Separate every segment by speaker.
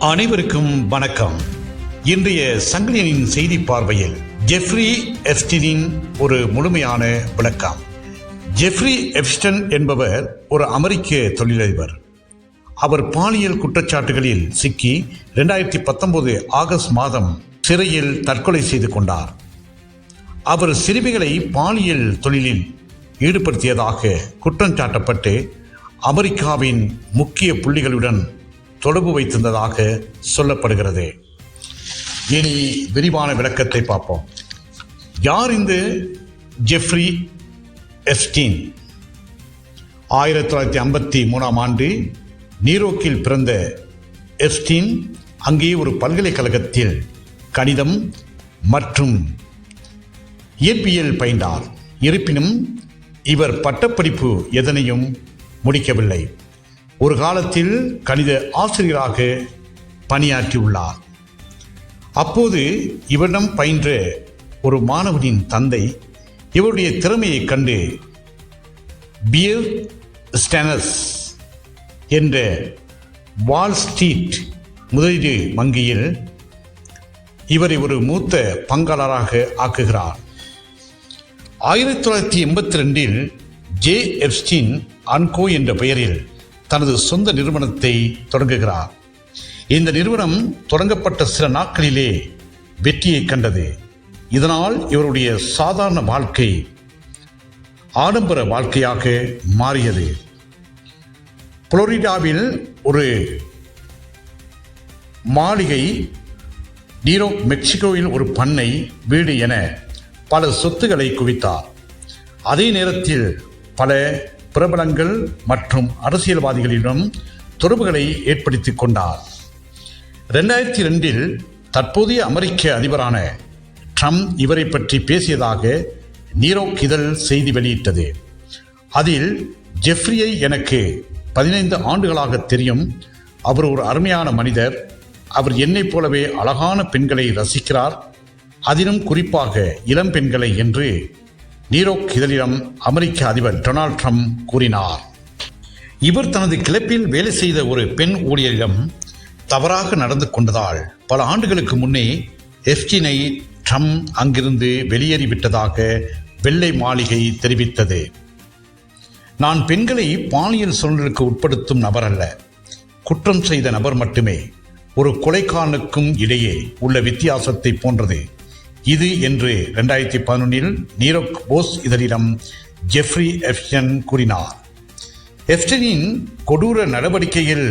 Speaker 1: அனைவருக்கும் வணக்கம். இன்றைய சங்கிலியனின் செய்தி பார்வையில் ஜெஃப்ரி எப்ஸ்டினின் ஒரு முழுமையான விளக்கம். ஜெஃப்ரி எப்ஸ்டன் என்பவர் ஒரு அமெரிக்க தொழிலதிபர். அவர் பாலியல் குற்றச்சாட்டுகளில் சிக்கி ரெண்டாயிரத்தி பத்தொன்பது ஆகஸ்ட் மாதம் சிறையில் தற்கொலை செய்து கொண்டார். அவர் சிறுமிகளை பாலியல் தொழிலில் ஈடுபடுத்தியதாக குற்றம் சாட்டப்பட்டு அமெரிக்காவின் முக்கிய புள்ளிகளுடன் தொடர்பு வைத்திருந்ததாக சொல்லப்படுகிறது. இனி விரிவான விளக்கத்தை பார்ப்போம். யார் இந்த ஜெஃப்ரி எஸ்டீன் ஆயிரத்தி தொள்ளாயிரத்தி ஐம்பத்தி மூணாம் ஆண்டு நீரோக்கில் பிறந்த எஸ்டீன் அங்கே ஒரு பல்கலைக்கழகத்தில் கணிதம் மற்றும் இயற்பியல் பயின்றார். இருப்பினும் இவர் பட்டப்படிப்பு எதனையும் முடிக்கவில்லை. ஒரு காலத்தில் கணித ஆசிரியராக பணியாற்றியுள்ளார். அப்போது இவரிடம் பயின்ற ஒரு மாணவனின் தந்தை இவருடைய திறமையைக் கண்டு பியர் ஸ்டேனஸ் என்ற வால் ஸ்ட்ரீட் முதலீடு வங்கியில் இவரை ஒரு மூத்த பங்காளராக ஆக்குகிறார். ஆயிரத்தி தொள்ளாயிரத்தி எண்பத்தி ரெண்டில் ஜே எப்ஸ்டின் அன்கோ என்ற பெயரில் தனது சொந்த நிறுவனத்தை தொடங்குகிறார். இந்த நிறுவனம் தொடங்கப்பட்ட சில நாட்களிலே வெற்றியை கண்டது. இதனால் இவருடைய சாதாரண வாழ்க்கை ஆடம்பர வாழ்க்கையாக மாறியது. புளோரிடாவில் ஒரு மாளிகை நீரோ மெக்சிகோவில் ஒரு பண்ணை வீடு என பல சொத்துக்களை குவித்தார். அதே நேரத்தில் பல பிரபலங்கள் மற்றும் அரசியல்வாதிகளிடம் தொடர்புகளை ஏற்படுத்திக் கொண்டார். ரெண்டாயிரத்தி ரெண்டில் தற்போதைய அமெரிக்க அதிபரான ட்ரம்ப் இவரை பற்றி பேசியதாக நீரோக் இதழ் செய்தி வெளியிட்டது. அதில் ஜெஃப்ரியை எனக்கு பதினைந்து ஆண்டுகளாக தெரியும். அவர் ஒரு அருமையான மனிதர். அவர் என்னைப் போலவே அழகான பெண்களை ரசிக்கிறார். அதிலும் குறிப்பாக இளம் பெண்களை என்று நீரோக் இதழிடம் அமெரிக்க அதிபர் டொனால்ட் ட்ரம்ப் கூறினார். இவர் தனது கிளப்பில் வேலை செய்த ஒரு பெண் ஊழியரிடம் தவறாக நடந்து கொண்டதால் பல ஆண்டுகளுக்கு முன்னே எஃப்டினை ட்ரம்ப் அங்கிருந்து வெளியேறிவிட்டதாக வெள்ளை மாளிகை தெரிவித்தது. நான் பெண்களை பாலியல் சூழலுக்கு உட்படுத்தும் நபர் அல்ல குற்றம் செய்த நபர் மட்டுமே ஒரு கொலைக்காரனுக்கும் இடையே உள்ள வித்தியாசத்தை போன்றது. இது என்று இரண்டாயிரத்தி பதினொன்றில் நீரோக் போஸ் இதழிடம் ஜெஃப்ரி எஃப்டன் கூறினார். எஃப்டனின் கொடூர நடவடிக்கையில்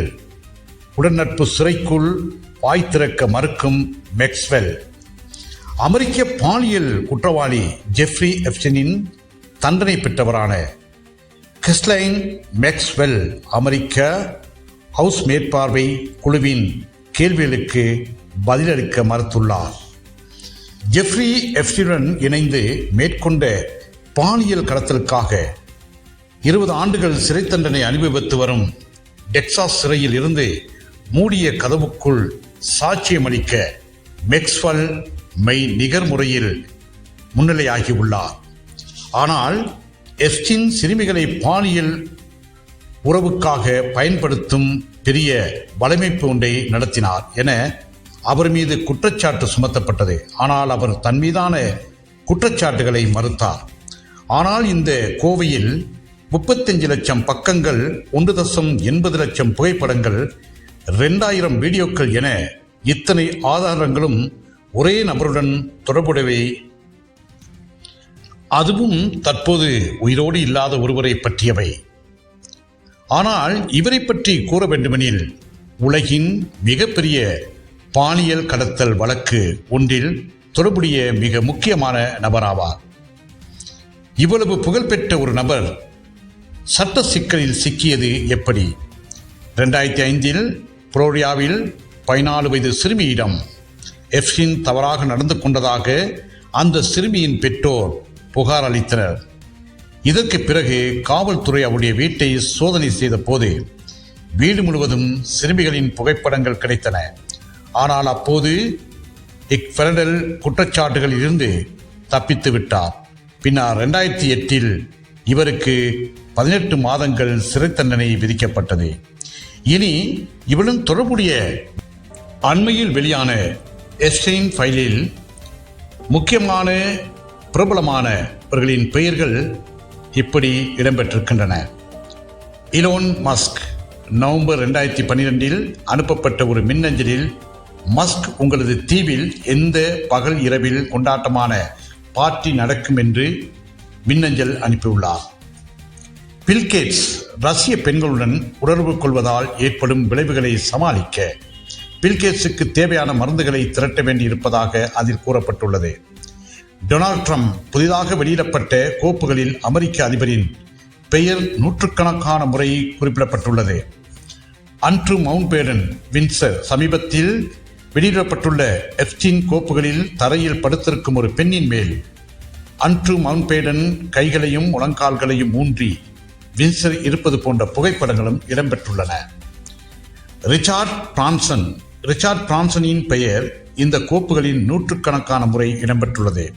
Speaker 1: உடன்நட்பு சிறைக்குள் வாய் திறக்க மறுக்கும் மெக்ஸ்வெல். அமெரிக்க பாலியல் குற்றவாளி ஜெஃப்ரி எப்டனின் தண்டனை பெற்றவரான கிறிஸ்லைன் மேக்ஸ்வெல் அமெரிக்க ஹவுஸ் மேற்பார்வை குழுவின் கேள்விகளுக்கு பதிலளிக்க மறுத்துள்ளார். ஜெஃப்ரி எஃப்டியுடன் இணைந்து மேற்கொண்ட பாலியல் கடத்தலுக்காக இருபது ஆண்டுகள் சிறை தண்டனை அனுபவித்து வரும் டெக்சாஸ் சிறையில் இருந்து மூடிய கதவுக்குள் சாட்சியமளிக்க மெக்ஸ்வல் மெய் நிகர் முறையில் முன்னிலையாகியுள்ளார் ஆனால் எஸ்டின் சிறுமிகளை பாலியல் உறவுக்காக பயன்படுத்தும் பெரிய வலைமைப்பு ஒன்றை நடத்தினார் என அவர் மீது குற்றச்சாட்டு சுமத்தப்பட்டது. ஆனால் அவர் தன் மீதான குற்றச்சாட்டுகளை மறுத்தார். ஆனால் இந்த கோவையில் முப்பத்தஞ்சு லட்சம் பக்கங்கள் ஒன்று தசம் எண்பது லட்சம் புகைப்படங்கள் ரெண்டாயிரம் வீடியோக்கள் என இத்தனை ஆதாரங்களும் ஒரே நபருடன் தொடர்புடையவை. அதுவும் தற்போது உயிரோடு இல்லாத ஒருவரை பற்றியவை. ஆனால் இவரை பற்றி கூற வேண்டுமெனில் உலகின் மிகப்பெரிய பாலியல் கடத்தல் வழக்கு ஒன்றில் தொடர்புடைய மிக முக்கியமான நபராவார். இவ்வளவு புகழ்பெற்ற ஒரு நபர் சட்ட சிக்கலில் சிக்கியது எப்படி? ரெண்டாயிரத்தி ஐந்தில் புளோரியாவில் பதினாலு வயது சிறுமியிடம் எஃப்சின் தவறாக நடந்து கொண்டதாக அந்த சிறுமியின் பெற்றோர் புகார் அளித்தனர். இதற்கு பிறகு காவல்துறை அவருடைய வீட்டை சோதனை செய்த போது வீடு முழுவதும் சிறுமிகளின் புகைப்படங்கள் கிடைத்தன. ஆனால் அப்போது இக்ஃபெரடல் குற்றச்சாட்டுகளில் இருந்து தப்பித்து விட்டார். பின்னர் ரெண்டாயிரத்தி எட்டில் இவருக்கு பதினெட்டு மாதங்கள் சிறை தண்டனை விதிக்கப்பட்டது. இனி இவளும் தொடர்புடைய அண்மையில் வெளியான எஸ்டெயின் ஃபைலில் முக்கியமான பிரபலமானவர்களின் பெயர்கள் இப்படி இடம்பெற்றிருக்கின்றன. இலோன் மஸ்க் நவம்பர் ரெண்டாயிரத்தி பன்னிரெண்டில் அனுப்பப்பட்ட ஒரு மின்னஞ்சலில் மஸ்க் உங்களது தீவில் எந்த பகல் இரவில் கொண்டாட்டமான பார்ட்டி நடக்கும் என்று மின்னஞ்சல் அனுப்பியுள்ளார். பில்கேட்ஸ் ரஷ்ய பெண்களுடன் உணர்வு கொள்வதால் ஏற்படும் விளைவுகளை சமாளிக்க பில்கேட்ஸுக்கு தேவையான மருந்துகளை திரட்ட வேண்டியிருப்பதாக அதில் கூறப்பட்டுள்ளது. டொனால்ட் ட்ரம்ப் புதிதாக வெளியிடப்பட்ட கோப்புகளில் அமெரிக்க அதிபரின் பெயர் நூற்றுக்கணக்கான முறை குறிப்பிடப்பட்டுள்ளது. அண்ட்ரு மவுண்ட் பேடன் வின்சர் சமீபத்தில் வெளியிடப்பட்டுள்ள எஃப்டின் கோப்புகளில் தரையில் படுத்திருக்கும் ஒரு பெண்ணின் மேல் அன்ட்ரு மவுண்ட்பேடன் கைகளையும் முழங்கால்களையும் ஊன்றி வின்சர் இருப்பது போன்ற புகைப்படங்களும் இடம்பெற்றுள்ளன. ரிச்சார்ட் பிரான்சன் ரிச்சார்ட் பிரான்சனின் பெயர் இந்த கோப்புகளின் நூற்றுக்கணக்கான முறை இடம்பெற்றுள்ளது.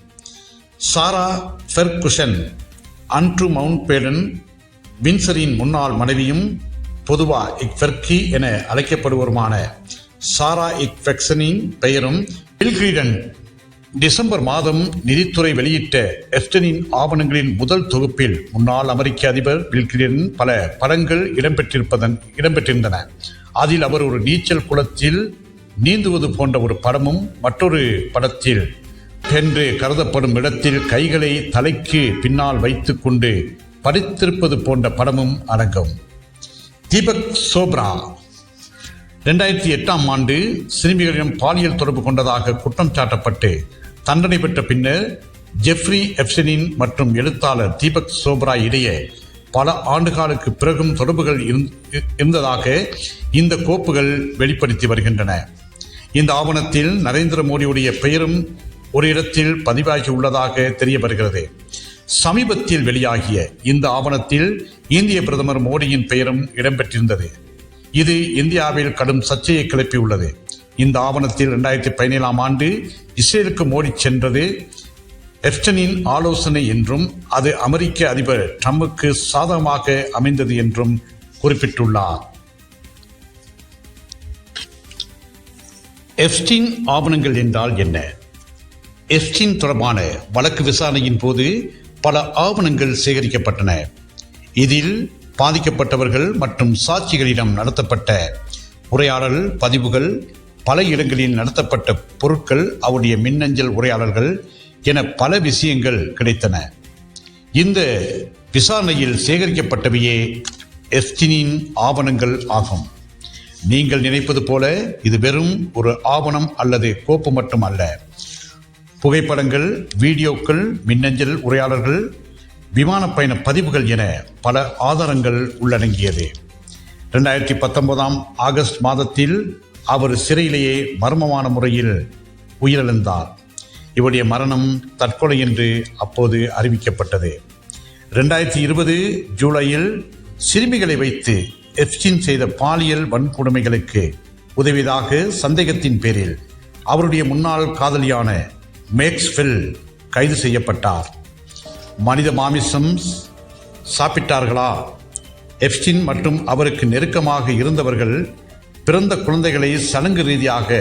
Speaker 1: சாரா ஃபெர்குஷன் அன்ட்ரு மவுண்ட்பேடன் வின்சரின் முன்னாள் மனைவியும் பொதுவா இக்ஃபெர்கி என அழைக்கப்படுவருமான சாரா இக்வெக்சனின் பெயரும் பில்கிரீடன் டிசம்பர் மாதம் நிதித்துறை வெளியிட்ட எஸ்டனின் ஆவணங்களின் முதல் தொகுப்பில் முன்னாள் அமெரிக்க அதிபர் பில்கிரீடன் பல படங்கள் இடம்பெற்றிருப்பதன் இடம்பெற்றிருந்தன. அதில் அவர் ஒரு நீச்சல் குளத்தில் நீந்துவது போன்ற ஒரு படமும் மற்றொரு படத்தில் என்று கருதப்படும் இடத்தில் கைகளை தலைக்கு பின்னால் வைத்துக்கொண்டு படித்திருப்பது போன்ற படமும் அடங்கும். தீபக் சோப்ரா ரெண்டாயிரத்தி எட்டாம் ஆண்டு சிறுமிகளிடம் பாலியல் தொடர்பு கொண்டதாக குற்றம் சாட்டப்பட்டு தண்டனை பெற்ற பின்னர் ஜெஃப்ரி எப்சனின் மற்றும் எழுத்தாளர் தீபக் சோப்ரா இடையே பல ஆண்டுகாலுக்கு பிறகும் தொடர்புகள் இருந்- இருந்ததாக இந்த கோப்புகள் வெளிப்படுத்தி வருகின்றன. இந்த ஆவணத்தில் நரேந்திர மோடியுடைய பெயரும் ஒரு இடத்தில் பதிவாகி உள்ளதாக தெரிய வருகிறது சமீபத்தில் வெளியாகிய இந்த ஆவணத்தில் இந்திய பிரதமர் மோடியின் பெயரும் இடம்பெற்றிருந்தது. இது இந்தியாவில் கடும் சர்ச்சையை கிளப்பியுள்ளது. இந்த ஆவணத்தில் இரண்டாயிரத்தி பதினேழாம் ஆண்டு இஸ்ரேலுக்கு மோடி சென்றது எப்டனின் ஆலோசனை என்றும் அது அமெரிக்க அதிபர் ட்ரம்புக்கு சாதகமாக அமைந்தது என்றும் குறிப்பிட்டுள்ளார். எப்ஸ்டின் ஆவணங்கள் என்றால் என்ன? எப்ஸ்டின் தொடர்பான வழக்கு விசாரணையின் போது பல ஆவணங்கள் சேகரிக்கப்பட்டன. இதில் பாதிக்கப்பட்டவர்கள் மற்றும் சாட்சிகளிடம் நடத்தப்பட்ட உரையாடல் பதிவுகள் பல இடங்களில் நடத்தப்பட்ட பொருட்கள் அவருடைய மின்னஞ்சல் உரையாடல்கள் என பல விஷயங்கள் கிடைத்தன. இந்த விசாரணையில் சேகரிக்கப்பட்டவையே எஸ்டினின் ஆவணங்கள் ஆகும். நீங்கள் நினைப்பது போல இது வெறும் ஒரு ஆவணம் அல்லது கோப்பு மட்டும் அல்ல புகைப்படங்கள் வீடியோக்கள் மின்னஞ்சல் உரையாடல்கள் விமான பயண பதிவுகள் என பல ஆதாரங்கள் உள்ளடங்கியது. ரெண்டாயிரத்தி பத்தொன்பதாம் ஆகஸ்ட் மாதத்தில் அவர் சிறையிலேயே மர்மமான முறையில் உயிரிழந்தார். இவருடைய மரணம் தற்கொலை என்று அப்போது அறிவிக்கப்பட்டது. ரெண்டாயிரத்தி இருபது ஜூலையில் சிறுமிகளை வைத்து எப்ஸ்டின் செய்த பாலியல் வன்கொடுமைகளுக்கு உதவியதாக சந்தேகத்தின் பேரில் அவருடைய முன்னாள் காதலியான மேக்ஸ்வெல் கைது செய்யப்பட்டார். மனித மாமிசம் சாப்பிட்டார்களா? எப்ஸ்டின் மற்றும் அவருக்கு நெருக்கமாக இருந்தவர்கள் பிறந்த குழந்தைகளை சடங்கு ரீதியாக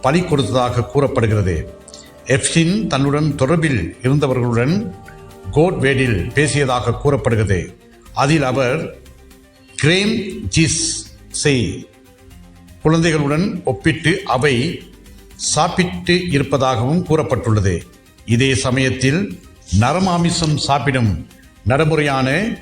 Speaker 1: பலி கொடுத்ததாக கூறப்படுகிறது. எப்ஸ்டின் தன்னுடன் தொடர்பில் இருந்தவர்களுடன் கோட்வேடில் பேசியதாக கூறப்படுகிறது. அதில் அவர் கிரேம் ஜிஸ் செய் குழந்தைகளுடன் ஒப்பிட்டு அவை சாப்பிட்டு இருப்பதாகவும் கூறப்பட்டுள்ளது. இதே சமயத்தில் நரமாமிசம் சாப்பிடும் நடைமுறையான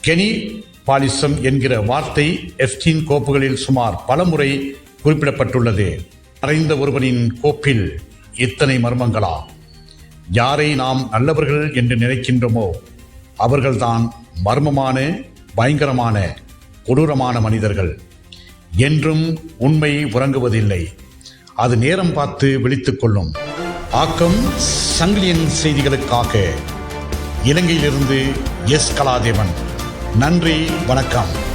Speaker 1: கெனி பாலிசம் என்கிற வார்த்தை எஃப்டீன் கோப்புகளில் சுமார் பலமுறை குறிப்பிடப்பட்டுள்ளது. மறைந்த ஒருவனின் கோப்பில் இத்தனை மர்மங்களா? யாரை நாம் நல்லவர்கள் என்று நினைக்கின்றோமோ அவர்கள்தான் மர்மமான பயங்கரமான கொடூரமான மனிதர்கள். என்றும் உண்மை உறங்குவதில்லை. அது நேரம் பார்த்து விழித்துக் கொள்ளும். ஆக்கம் சங்கிலியன் செய்திகளுக்காக. இலங்கையிலிருந்து எஸ். கலாதேவன். நன்றி வணக்கம்.